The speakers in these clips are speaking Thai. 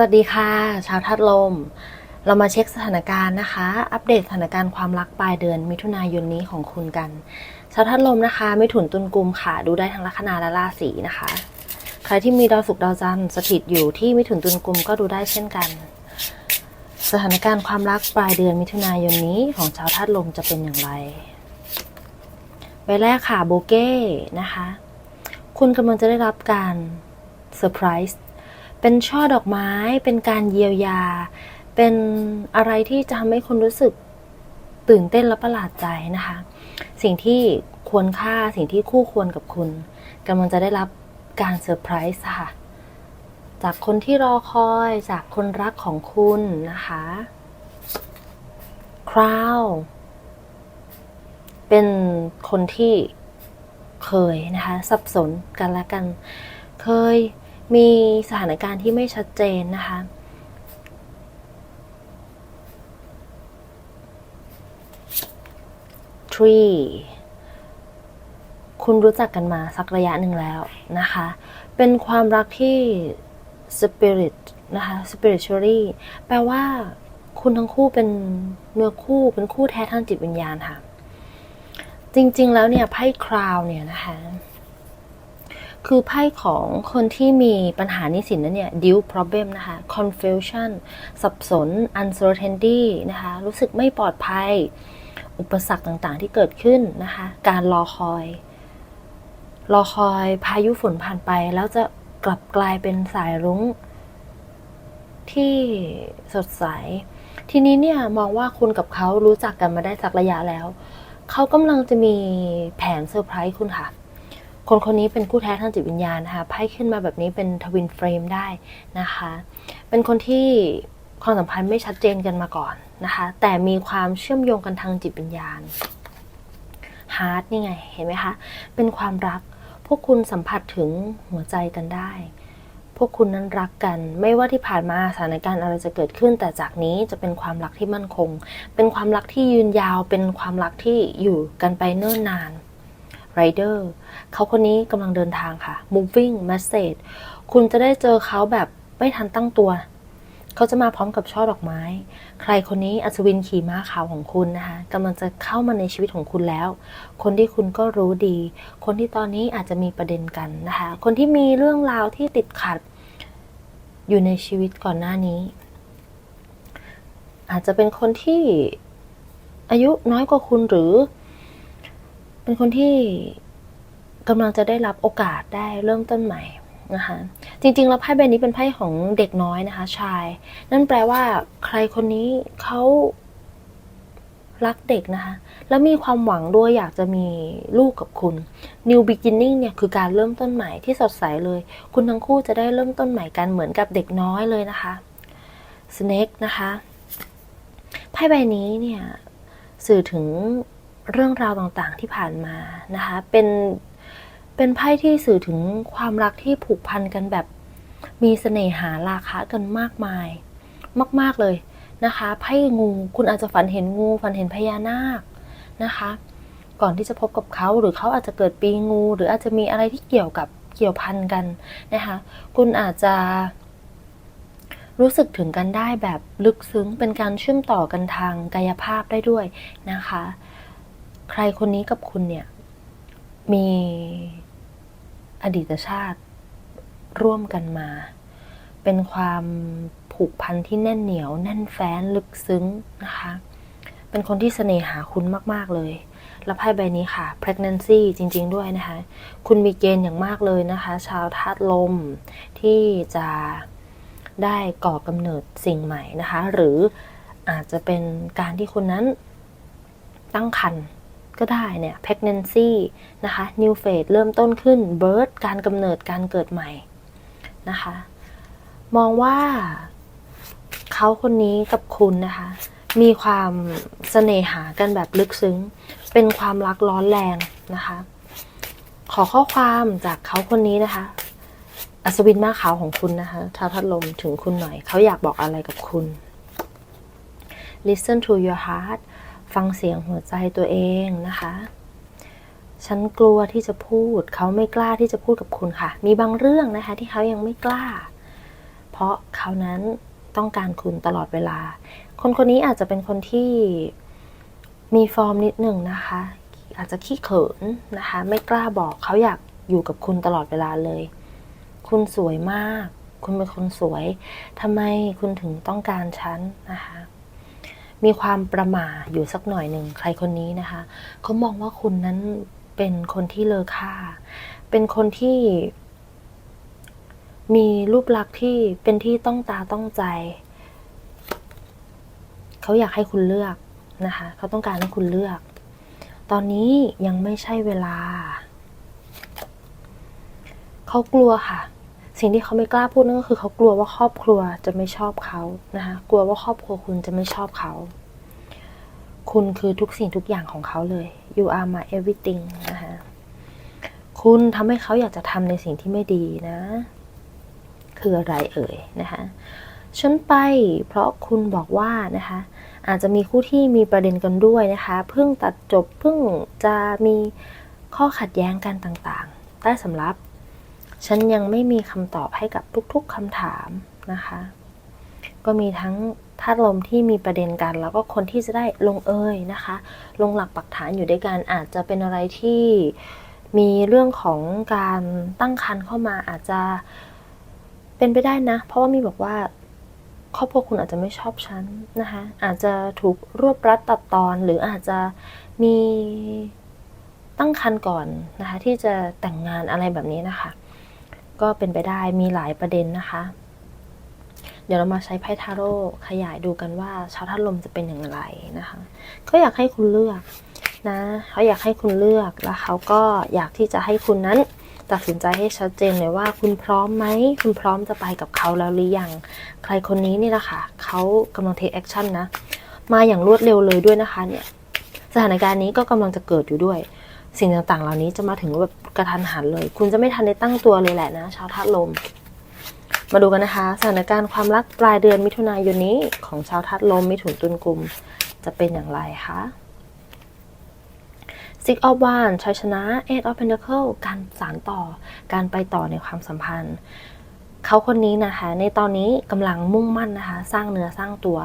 สวัสดีค่ะ ชาวทัดลม เรามาเช็คสถานการณ์นะคะ อัปเดตสถานการณ์ความรักปลายเดือน มิถุนายนนี้ของคุณกัน ชาวทัดลมนะคะ ไม่ถุนตุนกุมค่ะ ดูได้ทั้งลัคนาและราศีนะคะ ใครที่มีดาวศุกร์ดาวจันทร์สถิตอยู่ที่มิถุนตุนกุมก็ดูได้เช่นกัน สถานการณ์ความรักปลายเดือนมิถุนายนนี้ของชาวทัดลมจะเป็นอย่างไรใบแรกค่ะโบเก้นะคะ คุณกำลังจะได้รับการเซอร์ไพรส์ เป็นช่อดอกไม้ เป็นการเยียวยา เป็นอะไรที่จะทำให้คุณรู้สึกตื่นเต้นและประหลาดใจนะคะ สิ่งที่ควรค่าสิ่งที่คู่ควรกับคุณกำลังจะได้รับการเซอร์ไพรส์ค่ะ จากคนที่รอคอยจากคนรักของคุณนะคะ คราวเป็นคนที่เคยนะคะ สับสนกันและกัน เคย มีสถานการณ์ที่ไม่ชัดเจนนะคะ tree คุณรู้จักกันมาสักระยะหนึ่งแล้วนะคะ เป็นความรักที่ spirit นะคะ spiritually แปลว่าคุณทั้งคู่เป็นเนื้อคู่เป็นคู่แท้ทางจิตวิญญาณค่ะ จริง ๆ แล้วเนี่ยไพ่คราวเนี่ยนะคะ คือไพ่ของคนที่มีปัญหานิสินนั้นเนี่ย deal problem นะคะ confusion สับสน uncertainty นะคะ รู้สึกไม่ปลอดภัย อุปสรรคต่างๆที่เกิดขึ้นนะคะ การรอคอย รอคอยพายุฝนผ่านไป แล้วจะกลับกลายเป็นสายรุ้ง ที่สดใส ทีนี้เนี่ยมองว่าคุณกับเขารู้จักกันมาได้สักระยะแล้ว เขากำลังจะมีแผนเซอร์ไพรส์คุณค่ะ คนคนนี้เป็นคู่แท้ทางจิตวิญญาณนะคะไพ่ขึ้นมาแบบนี้เป็นทวินเฟรมได้นะคะ เป็นคนที่ความสัมพันธ์ไม่ชัดเจนกันมาก่อนนะคะ แต่มีความเชื่อมโยงกันทางจิตวิญญาณฮาร์ดนี่ไงเห็นไหมคะเป็นความรักพวกคุณสัมผัสถึงหัวใจกันได้ พวกคุณนั้นรักกัน ไม่ว่าที่ผ่านมาสถานการณ์อะไรจะเกิดขึ้น แต่จากนี้จะเป็นความรักที่มั่นคง เป็นความรักที่ยืนยาว เป็นความรักที่อยู่กันไปเนิ่นนาน Rider เขาคนนี้กำลังเดินทางค่ะ moving message คุณจะได้เจอเขาแบบไม่ทันตั้งตัว เขาจะมาพร้อมกับช่อดอกไม้ ใครคนนี้อัศวินขี่ม้าขาวของคุณนะคะกำลังจะเข้ามาในชีวิตของคุณแล้ว คนที่คุณก็รู้ดี คนที่ตอนนี้อาจจะมีประเด็นกันนะคะ คนที่มีเรื่องราวที่ติดขัด อยู่ในชีวิตก่อนหน้านี้ อาจจะเป็นคนที่อายุน้อยกว่าคุณหรือ เป็นคนที่กำลังจะได้รับโอกาสได้เริ่มต้นใหม่นะคะจริงๆแล้วไพ่ใบนี้เป็นไพ่ของเด็กน้อยนะคะ ชาย นั่นแปลว่า ใครคนนี้เขารักเด็กนะคะ แล้วมีความหวังด้วยอยากจะมีลูกกับคุณ New Beginning เนี่ยคือการเริ่มต้นใหม่ที่สดใสเลย คุณทั้งคู่จะได้เริ่มต้นใหม่กันเหมือนกับเด็กน้อยเลยนะคะ Snake นะคะไพ่ใบนี้เนี่ยสื่อถึง เรื่องราวต่างๆที่ผ่านมานะคะ เป็นเป็นไพ่ที่สื่อถึงความรักที่ผูกพันกันแบบมีเสน่หาราคะกันมากมาย มาก ๆเลยนะคะไพ่งูคุณอาจจะฝันเห็นงูฝันเห็นพญานาคนะคะ ก่อนที่จะพบกับเขาหรือเขาอาจจะเกิดปีงู หรืออาจจะมีอะไรที่เกี่ยวกับเกี่ยวพันกันนะคะ คุณอาจจะรู้สึกถึงกันได้แบบลึกซึ้งเป็นการเชื่อมต่อกันทางกายภาพได้ด้วยนะคะ ใครคนนี้กับคุณเนี่ย มีอดีตชาติร่วมกันมา เป็นความผูกพันที่แน่นเหนียว แน่นแฟ้นลึกซึ้งนะคะ เป็นคนที่เสน่หาคุณมาก ๆ เลย แล้วไพ่ใบนี้ค่ะ pregnancy จริง ๆ ด้วยนะคะ คุณมีเกณฑ์อย่างมากเลยนะคะ ชาวธาตุลมที่จะได้ก่อกำเนิดสิ่งใหม่นะคะ หรืออาจจะเป็นการที่คนนั้นตั้งครรภ์ ก็ได้เนี่ย pregnancy นะคะ new phase เริ่มต้นขึ้น birth การกำเนิดการเกิดใหม่นะคะ มองว่าเขาคนนี้กับคุณนะคะ มีความเสน่หากันแบบลึกซึ้ง เป็นความรักร้อนแรงนะคะ ขอข้อความจากเขาคนนี้นะคะ อัศวินมาขาวของคุณนะคะท้าวพัดลมถึงคุณหน่อย เขาอยากบอกอะไรกับคุณ listen to your heart ฟังเสียงหัวใจตัวเองนะคะ ฉันกลัวที่จะพูด เขาไม่กล้าที่จะพูดกับคุณค่ะ มีบางเรื่องนะคะที่เขายังไม่กล้า เพราะเขานั้นต้องการคุณตลอดเวลา คนคนนี้อาจจะเป็นคนที่มีฟอร์มนิดหนึ่งนะคะ อาจจะขี้เขินนะคะ ไม่กล้าบอกเขาอยากอยู่กับคุณตลอดเวลาเลย คุณสวยมาก คุณเป็นคนสวยทำไมคุณถึงต้องการฉันนะคะ มีความประหม่าอยู่สักหน่อยหนึ่งใครคนนี้นะคะเขามองว่าคุณนั้นเป็นคนที่เลอค่า เป็นคนที่มีรูปลักษณ์ที่เป็นที่ต้องตาต้องใจ เขาอยากให้คุณเลือกนะคะ เขาต้องการให้คุณเลือก ตอนนี้ยังไม่ใช่เวลา เขากลัวค่ะ สิ่งที่เขาไม่กล้าพูดนั่นก็คือเขากลัวว่าครอบครัวจะไม่ชอบเขานะคะกลัวว่าครอบครัวคุณจะไม่ชอบเขา คุณคือทุกสิ่งทุกอย่างของเขาเลย you are my everything นะคะคุณทำให้เขาอยากจะทำในสิ่งที่ไม่ดีนะ คืออะไรเอ่ยนะคะฉันไปเพราะคุณบอกว่านะคะอาจจะมีคู่ที่มีประเด็นกันด้วยนะคะเพิ่งตัดจบเพิ่งจะมีข้อขัดแย้งกันต่างๆได้สำรับ ฉันยังไม่มีคำตอบให้กับทุกๆคำถามนะคะ ก็มีทั้งธาตุลมที่มีประเด็นกัน แล้วก็คนที่จะได้ลงเอยนะคะ ลงหลักปักฐานอยู่ด้วยกันอาจจะเป็นอะไรที่มีเรื่องของการตั้งครรภ์เข้ามาอาจจะเป็นไปได้นะ เพราะว่ามีบอกว่าครอบครัวคุณอาจจะไม่ชอบฉันนะคะ อาจจะถูกรวบรัดตัดตอนหรืออาจจะมีตั้งครรภ์ก่อนนะคะ ที่จะแต่งงานอะไรแบบนี้นะคะ ก็เป็นไปได้มีหลายประเด็นนะคะ เดี๋ยวเรามาใช้ไพ่ทาโร่ขยายดูกันว่าชาวธาตุลมจะเป็นอย่างไรนะคะ ก็อยากให้คุณเลือกนะเขาอยากให้คุณเลือกแล้วเขาก็อยากที่จะให้คุณนั้นตัดสินใจให้ชัดเจนเลยว่าคุณพร้อมไหม คุณพร้อมจะไปกับเขาแล้วหรือยัง ใครคนนี้นี่แหละค่ะเขากำลังเทคแอคชั่นนะ มาอย่างรวดเร็วเลยด้วยนะคะเนี่ย สถานการณ์นี้ก็กำลังจะเกิดอยู่ด้วย สิ่งต่างๆ เหล่านี้จะมาถึงแบบกระทันหันเลย คุณจะไม่ทันได้ตั้งตัวเลยแหละนะชาวธาตุลม มาดูกันนะคะ สถานการณ์ความรักปลายเดือนมิถุนายนนี้ของชาวธาตุลมมิถุนตุลกุมจะเป็นอย่างไรคะ Six of Wands ชัยชนะ Eight of Pentacles การสานต่อการไปต่อในความสัมพันธ์ เขาคนนี้นะคะ ในตอนนี้กำลังมุ่งมั่นนะคะ สร้างเนื้อสร้างตัว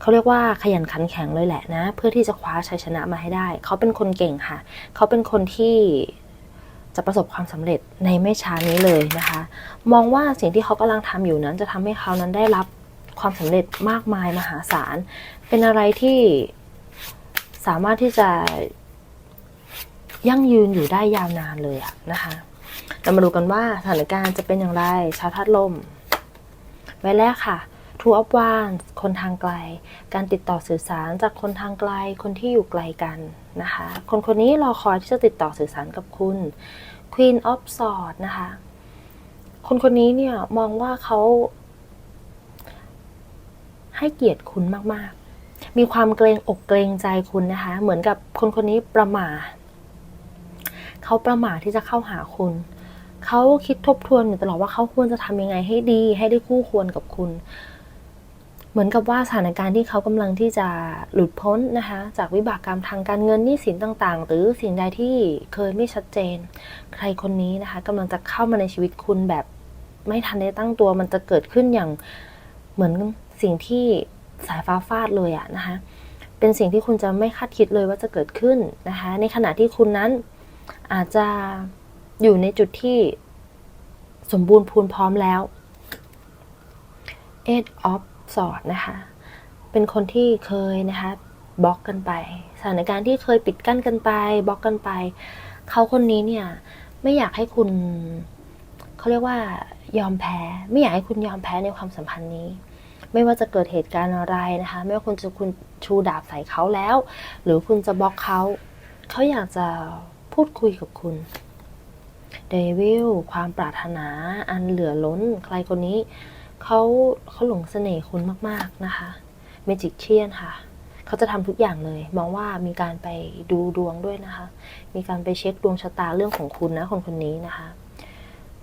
เขาเรียกว่าขยันขันแข็งเลยแหละนะ เพื่อที่จะคว้าชัยชนะมาให้ได้ เขาเป็นคนเก่งค่ะ เขาเป็นคนที่จะประสบความสำเร็จในไม่ช้านี้เลยนะคะ มองว่าสิ่งที่เขากำลังทำอยู่นั้นจะทำให้เขานั้นได้รับความสำเร็จมากมายมหาศาล เป็นอะไรที่สามารถที่จะยั่งยืนอยู่ได้ยาวนานเลยอะนะคะเรามาดูกันว่าสถานการณ์จะเป็นอย่างไร ชาวธาตุลมไว้แรกค่ะ Two of Wands คนทางไกล การติดต่อสื่อสารจากคนทางไกล คนที่อยู่ไกลกันนะคะ คนคนนี้รอคอยที่จะติดต่อสื่อสารกับคุณ Queen of Swords นะคะ คนคนนี้เนี่ยมองว่าเขาให้เกียรติคุณมาก ๆ มีความเกรงอกเกรงใจคุณนะคะ เหมือนกับคนคนนี้ประม่าเขาประมาทที่จะเข้าหาคุณเขาคิดทบทวนอยู่ตลอดว่าเขาควรจะทำยังไงให้ดี ให้ได้คู่ควรกับคุณ เหมือนกับว่าสถานการณ์ที่เขากำลังที่จะหลุดพ้นนะคะจากวิบากกรรมทางการเงินหนี้สินต่างๆ หรือสิ่งใดที่เคยไม่ชัดเจน ใครคนนี้นะคะกำลังจะเข้ามาในชีวิตคุณแบบไม่ทันได้ตั้งตัวมันจะเกิดขึ้นอย่างเหมือนสิ่งที่สายฟ้าฟาดเลยอะนะคะเป็นสิ่งที่คุณจะไม่คาดคิดเลยว่าจะเกิดขึ้นนะคะในขณะที่คุณนั้นอาจจะอยู่ในจุดที่สมบูรณ์พูนพร้อมแล้ว Eight of Swords นะคะ เป็นคนที่เคยนะคะบล็อกกันไป สถานการณ์ที่เคยปิดกั้นกันไปบล็อกกันไป เขาคนนี้เนี่ยไม่อยากให้คุณเขาเรียกว่ายอมแพ้ ไม่อยากให้คุณยอมแพ้ในความสัมพันธ์นี้ ไม่ว่าจะเกิดเหตุการณ์อะไรนะคะ ไม่ว่าคุณจะคุณชูดาบใส่เขาแล้ว หรือคุณจะบล็อกเขาเขาอยากจะพูดคุยกับคุณเดวิลความปรารถนาอันเหลือล้นใครคนนี้ เขาเขาหลงเสน่ห์คุณมาก ๆนะคะเมจิกเชียนค่ะ เขาจะทำทุกอย่างเลย มองว่ามีการไปดูดวงด้วยนะคะ มีการไปเช็คดวงชะตาเรื่องของคุณนะคนคนนี้นะคะ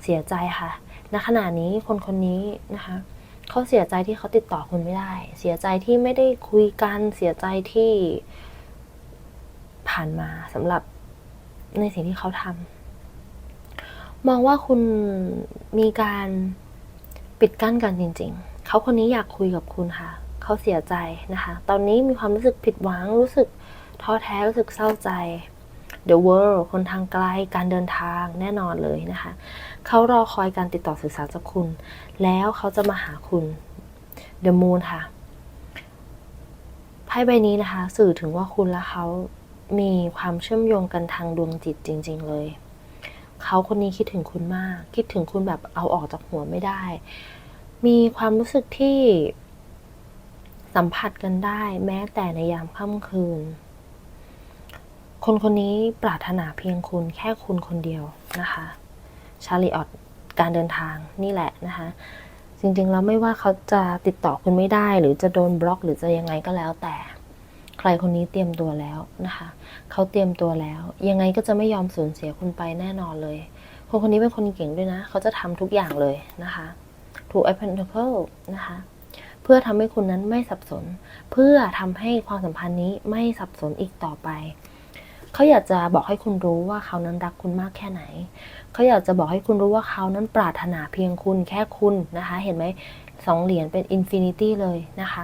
เสียใจค่ะณขณะนี้คนคนนี้นะคะเขาเสียใจที่เขาติดต่อคุณไม่ได้ เสียใจที่ไม่ได้คุยกัน เสียใจที่ผ่านมาสำหรับในสิ่งที่เขาทำมองว่าคุณมีการ ปิดกั้นกันจริง ๆ เขาคนนี้อยากคุยกับคุณค่ะ เขาเสียใจนะคะ ตอนนี้มีความรู้สึกผิดหวัง รู้สึกท้อแท้ รู้สึกเศร้าใจ The world คนทางไกล การเดินทางแน่นอนเลยนะคะ เขารอคอยการติดต่อสื่อสารจากคุณ แล้วเขาจะมาหาคุณ The moon ค่ะ ไพ่ใบนี้นะคะ สื่อถึงว่าคุณและเขามีความเชื่อมโยงกันทางดวงจิตจริง ๆ เลย เขาคนนี้คิดถึงคุณมาก คิดถึงคุณแบบเอาออกจากหัวไม่ได้ มีความรู้สึกที่สัมผัสกันได้ แม้แต่ในยามค่ำคืน คนคนนี้ปรารถนาเพียงคุณแค่คุณคนเดียวนะคะ ชาลีออตการเดินทางนี่แหละนะคะ จริงๆแล้วไม่ว่าเขาจะติดต่อคุณไม่ได้ หรือจะโดนบล็อกหรือจะยังไงก็แล้วแต่ ใครคนนี้เตรียมตัวแล้วนะคะ เขาเตรียมตัวแล้ว ยังไงก็จะไม่ยอมสูญเสียคุณไปแน่นอนเลย คนคนนี้เป็นคนเก่งด้วยนะ เขาจะทำทุกอย่างเลยนะคะถูกไอพันเทเคิลนะคะเพื่อทำให้คุณนั้นไม่สับสน เพื่อทำให้ความสัมพันธ์นี้ไม่สับสนอีกต่อไป เขาอยากจะบอกให้คุณรู้ว่าเขานั้นรักคุณมากแค่ไหน เขาอยากจะบอกให้คุณรู้ว่าเขานั้นปรารถนาเพียงคุณแค่คุณนะคะ เห็นไหมสองเหรียญเป็นอินฟินิตี้เลยนะคะ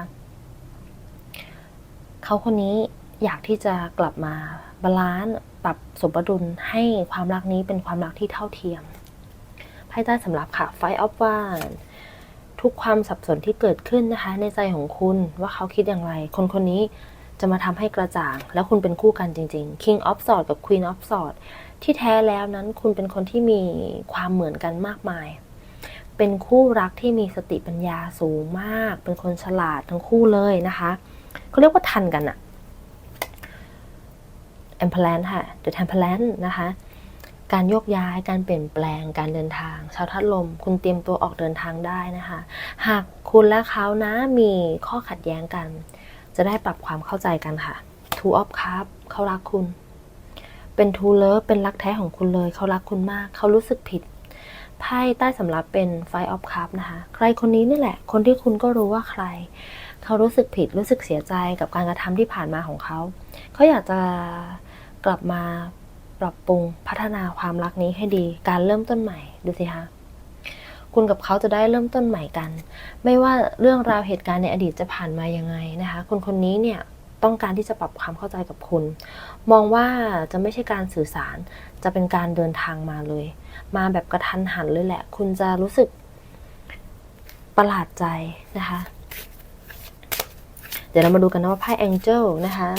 เขาคนนี้อยากที่จะกลับมาบาลานซ์ปรับสมดุลให้ความรักนี้เป็นความรักที่เท่าเทียมไพ่ใต้สำหรับค่ะ Five of Wands ทุกความสับสนที่เกิดขึ้นนะคะ ในใจของคุณว่าเขาคิดอย่างไร คนคนนี้จะมาทำให้กระจ่าง แล้วคุณเป็นคู่กันจริง ๆ King of Swords กับ Queen of Swords ที่แท้แล้วนั้นคุณเป็นคนที่มีความเหมือนกันมากมาย เป็นคู่รักที่มีสติปัญญาสูงมาก เป็นคนฉลาดทั้งคู่เลยนะคะ เขาเรียกว่าทันกันอะ e m p l a n ค่ะ The t e m p l a n นะคะ การโยกย้าย การเปลี่ยนแปลง การเดินทาง ชาวทัดลม คุณเตรียมตัวออกเดินทางได้นะคะ หากคุณและเขานะมีข้อขัดแย้งกัน จะได้ปรับความเข้าใจกันค่ะ Two of Cups เขารักคุณ เป็น Two Love เป็นรักแท้ของคุณเลย เขารักคุณมาก เขารู้สึกผิดไพ่ใต้สำรับเป็น Five of Cups นะคะ ใครคนนี้นี่แหละ คนที่คุณก็รู้ว่าใคร เขารู้สึกผิดรู้สึกเสียใจกับการกระทำที่ผ่านมาของเขา เขาอยากจะกลับมาปรับปรุงพัฒนาความรักนี้ให้ดี การเริ่มต้นใหม่ดูสิคะคุณกับเขาจะได้เริ่มต้นใหม่กัน ไม่ว่าเรื่องราวเหตุการณ์ในอดีตจะผ่านมายังไงนะคะ คนคนนี้เนี่ยต้องการที่จะปรับความเข้าใจกับคุณ มองว่าจะไม่ใช่การสื่อสาร จะเป็นการเดินทางมาเลย มาแบบกระทันหันเลยแหละ คุณจะรู้สึกประหลาดใจนะคะ เดี๋ยวเรามาดูกันนะว่าไพ่ Angel นะคะ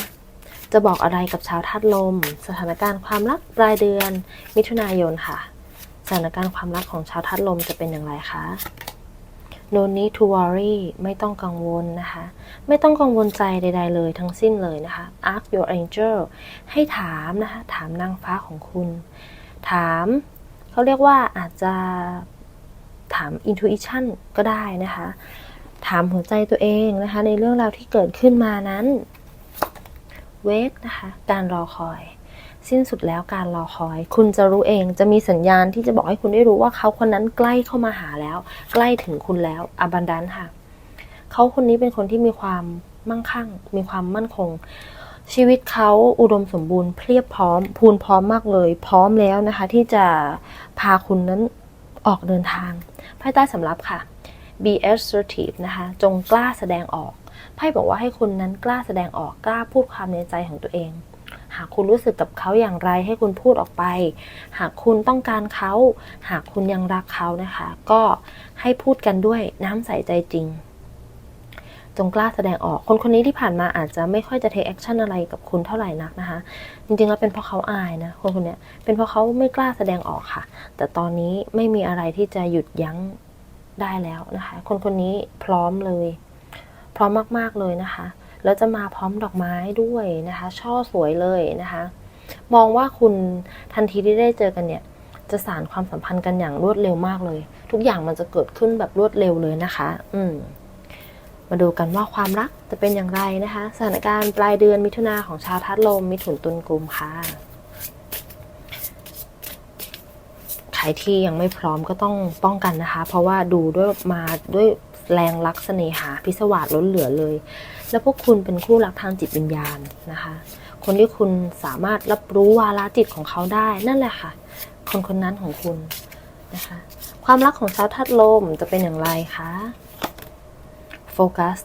จะบอกอะไรกับชาวธาตุลม สถานการณ์ความรักปลายเดือน มิถุนายนค่ะ สถานการณ์ความรักของชาวธาตุลมจะเป็นอย่างไรคะ No need to worry ไม่ต้องกังวลนะคะ ไม่ต้องกังวลใจใด ๆ เลยทั้งสิ้นเลยนะคะ ask your angel ให้ถามนะคะ ถามนางฟ้าของคุณ ถามเขาเรียกว่าอาจจะถาม intuition ก็ได้นะคะ ถามหัวใจตัวเองนะคะ ในเรื่องราวที่เกิดขึ้นมานั้นเวกนะคะ การรอคอย สิ้นสุดแล้วการรอคอย คุณจะรู้เองจะมีสัญญาณที่จะบอกให้คุณได้รู้ว่าเขาคนนั้นใกล้เข้ามาหาแล้ว ใกล้ถึงคุณแล้วอบันดันค่ะ เขาคนนี้เป็นคนที่มีความมั่งคั่ง มีความมั่นคง ชีวิตเขาอุดมสมบูรณ์เพียบพร้อม พูนพร้อมมากเลย พร้อมแล้วนะคะ ที่จะพาคุณนั้นออกเดินทางภายใต้สำรับค่ะ be assertive นะคะ จงกล้าแสดงออก ไพ่บอกว่าให้คุณนั้นกล้าแสดงออก กล้าพูดความในใจของตัวเอง หากคุณรู้สึกกับเขาอย่างไรให้คุณพูดออกไป หากคุณต้องการเขา หากคุณยังรักเขานะคะ ก็ให้พูดกันด้วยน้ำใสใจจริง จงกล้าแสดงออก คนคนนี้ที่ผ่านมาอาจจะไม่ค่อยจะ take action อะไรกับคุณเท่าไหร่นักนะคะ จริงๆแล้วเป็นเพราะเขาอายนะ คนคนนี้เป็นเพราะเขาไม่กล้าแสดงออกค่ะ แต่ตอนนี้ไม่มีอะไรที่จะหยุดยั้ง ได้แล้วนะคะ คนคนนี้พร้อมเลย พร้อมมากๆเลยนะคะ แล้วจะมาพร้อมดอกไม้ด้วยนะคะ ช่อสวยเลยนะคะ มองว่าคุณทันทีที่ได้เจอกันเนี่ย จะสารความสัมพันธ์กันอย่างรวดเร็วมากเลย ทุกอย่างมันจะเกิดขึ้นแบบรวดเร็วเลยนะคะ อืมมาดูกันว่าความรักจะเป็นอย่างไรนะคะ สถานการณ์ปลายเดือนมิถุนาของชาวทัดลมมิถุนตุลกุมค่ะใครที่ยังไม่พร้อมก็ต้องป้องกันนะคะ เพราะว่าดูด้วยมาด้วยแรงรักเสน่หาพิศวาสล้นเหลือเลย แล้วพวกคุณเป็นคู่รักทางจิตวิญญาณนะคะ คนที่คุณสามารถรับรู้วาลจิตของเขาได้นั่นแหละค่ะ คนคนนั้นของคุณนะคะความความรักของชาวธาตุลมจะเป็นอย่างไรคะโฟกัส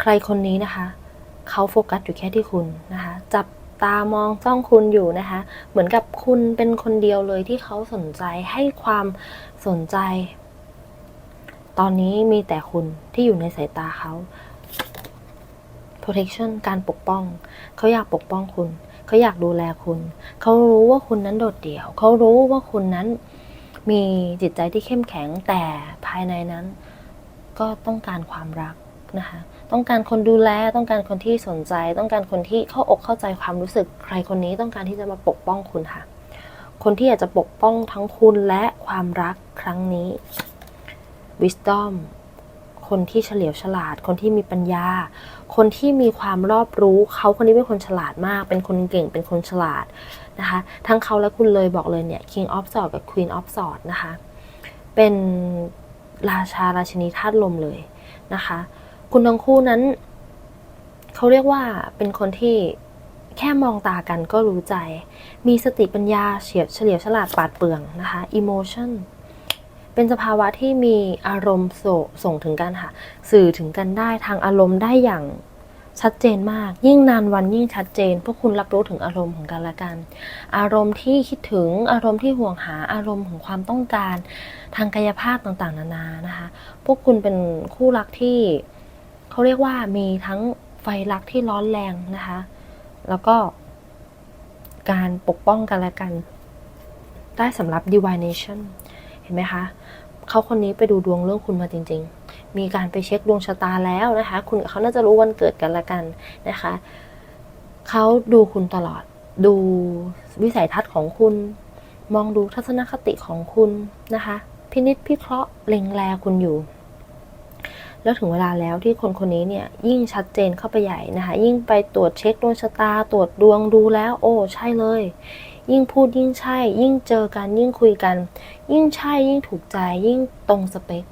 ใครคนนี้นะคะ เขาโฟกัสอยู่แค่ที่คุณนะคะ จับ ตามองจ้องคุณอยู่นะคะ เหมือนกับคุณเป็นคนเดียวเลยที่เขาสนใจให้ความสนใจ ตอนนี้มีแต่คุณที่อยู่ในสายตาเขา protection การปกป้อง เขาอยากปกป้องคุณ เขาอยากดูแลคุณ เขารู้ว่าคุณนั้นโดดเดี่ยว เขารู้ว่าคุณนั้นมีจิตใจที่เข้มแข็งแต่ภายในนั้น ก็ต้องการความรักนะคะ ต้องการคนดูแล ต้องการคนที่สนใจ ต้องการคนที่เข้าอกเข้าใจความรู้สึก ใครคนนี้ต้องการที่จะมาปกป้องคุณค่ะ คนที่อยากจะปกป้องทั้งคุณและความรักครั้งนี้ wisdom คนที่เฉลียวฉลาด คนที่มีปัญญา คนที่มีความรอบรู้ เขาคนนี้เป็นคนฉลาดมาก เป็นคนเก่ง เป็นคนฉลาดนะคะ ทั้งเขาและคุณเลยบอกเลยเนี่ย King of Swords กับ Queen of Swords นะคะ เป็นราชาราชินีธาตุลมเลยนะคะ คุณทั้งคู่นั้น เขาเรียกว่าเป็นคนที่แค่มองตากันก็รู้ใจ มีสติปัญญาเฉียบเฉลียวฉลาดปาดเปรื่องนะคะ emotion เป็นสภาวะที่มีอารมณ์สส่งถึงกันค่ะ สื่อถึงกันได้ทางอารมณ์ได้อย่างชัดเจนมาก ยิ่งนานวันยิ่งชัดเจน พวกคุณรับรู้ถึงอารมณ์ของกันและกัน อารมณ์ที่คิดถึงอารมณ์ที่ห่วงหาอารมณ์ของความต้องการ ทางกายภาพต่างๆ นานานะคะ พวกคุณเป็นคู่รักที่ เขาเรียกว่ามีทั้งไฟรักที่ร้อนแรงนะคะ แล้วก็การปกป้องกันและกันได้สำหรับ divination เห็นไหมคะ เขาคนนี้ไปดูดวงเรื่องคุณมาจริง ๆ มีการไปเช็คดวงชะตาแล้วนะคะ คุณกับเขาน่าจะรู้วันเกิดกันละกันนะคะ เขาดูคุณตลอด ดูวิสัยทัศน์ของคุณ มองดูทัศนคติของคุณนะคะ พินิจพิเคราะห์เล็งแลคุณอยู่ แล้วถึงเวลาแล้วที่คนคนนี้เนี่ยยิ่งชัดเจนเข้าไปใหญ่นะคะยิ่งไปตรวจเช็คดวงชะตาตรวจดวงดูแล้ว โอ้ใช่เลย ยิ่งพูดยิ่งใช่ ยิ่งเจอกันยิ่งคุยกัน ยิ่งใช่ยิ่งถูกใจยิ่งตรงสเปค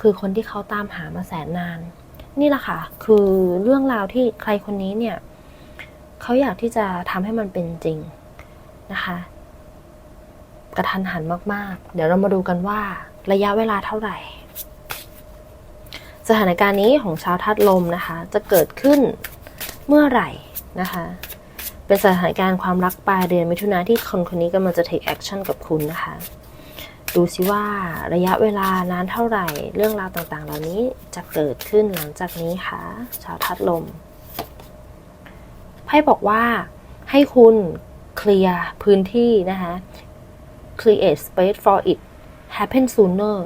คือคนที่เขาตามหามาแสนนาน นี่แหละค่ะ คือเรื่องราวที่ใครคนนี้เนี่ยเขาอยากที่จะทำให้มันเป็นจริงนะคะกระทันหันมากๆ เดี๋ยวเรามาดูกันว่าระยะเวลาเท่าไหร่ สถานการณ์นี้ของชาวธาตุลมนะคะ จะเกิดขึ้นเมื่อไหร่นะคะ เป็นสถานการณ์ความรักปลายเดือนมิถุนาที่คนคนนี้กำลังจะ take action กับคุณนะคะ ดูซิว่าระยะเวลานานเท่าไหร่ เรื่องราวต่างๆ เหล่านี้จะเกิดขึ้นหลังจากนี้ค่ะ ชาวธาตุลมไพ่บอกว่าให้คุณเคลียร์พื้นที่นะคะ create space for it happen sooner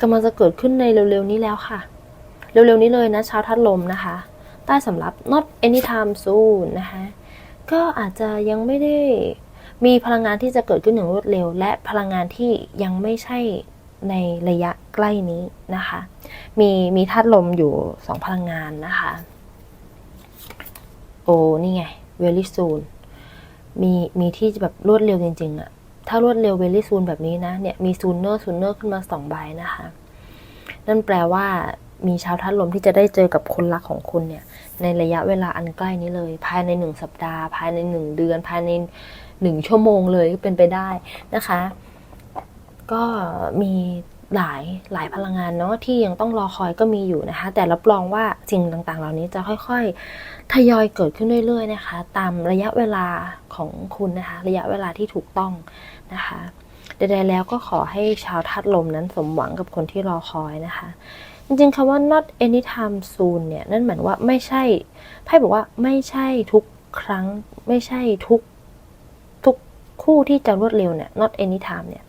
กำลังจะเกิดขึ้นในเร็วๆนี้แล้วค่ะ เร็วๆนี้เลยนะชาวธาตุลมนะคะ ใต้สำรับ not anytime soon นะคะ ก็อาจจะยังไม่ได้มีพลังงานที่จะเกิดขึ้นอย่างรวดเร็ว และพลังงานที่ยังไม่ใช่ในระยะใกล้นี้นะคะ มีมีธาตุลมอยู่สองพลังงานนะคะ โอ้นี่ไง very soon มีมีที่แบบรวดเร็วจริงๆอะถ้ารวดเร็ว very soon แบบนี้นะเนี่ยมี sooner sooner ขึ้นมาสองใบนะคะ นั่นแปลว่ามีชาวธาตุลมที่จะได้เจอกับคนรักของคุณเนี่ย ในระยะเวลาอันใกล้นี้เลย ภายในหนึ่งสัปดาห์ ภายในหนึ่งเดือน ภายในหนึ่งชั่วโมงเลยก็เป็นไปได้นะคะ ก็มีหลายหลายพลังงานเนาะที่ยังต้องรอคอยก็มีอยู่นะคะ แต่รับรองว่าสิ่งต่างๆ เหล่านี้จะค่อยๆทยอยเกิดขึ้นเรื่อยๆนะคะ ตามระยะเวลาของคุณนะคะ ระยะเวลาที่ถูกต้องนะคะ ใดๆแล้วก็ขอให้ชาวธาตุลมนั้นสมหวังกับคนที่รอคอยนะคะ จริงๆคำว่า not anytime soon เนี่ย นั่นหมายว่าไม่ใช่ไพ่บอกว่าไม่ใช่ทุกครั้ง ไม่ใช่ทุกทุกคู่ที่จะรวดเร็วเนี่ย not anytime เนี่ย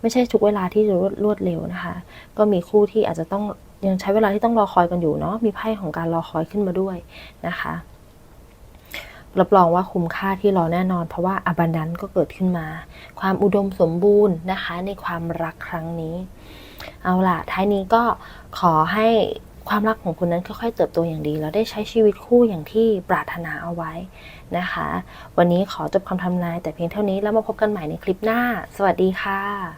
ไม่ใช่ทุกเวลาที่จะรวดรวดเร็วนะคะ ก็มีคู่ที่อาจจะต้องยังใช้เวลาที่ต้องรอคอยกันอยู่เนาะ มีไพ่ของการรอคอยขึ้นมาด้วยนะคะ รับรองว่าคุ้มค่าที่รอแน่นอน เพราะว่าอบันดันก็เกิดขึ้นมา ความอุดมสมบูรณ์นะคะ ในความรักครั้งนี้ เอาล่ะ ท้ายนี้ก็ขอให้ความรักของคุณนั้นค่อยๆเติบโตอย่างดี แล้วได้ใช้ชีวิตคู่อย่างที่ปรารถนาเอาไว้นะคะ วันนี้ขอจบคำทำนายแต่เพียงเท่านี้แล้วมาพบกันใหม่ในคลิปหน้า สวัสดีค่ะ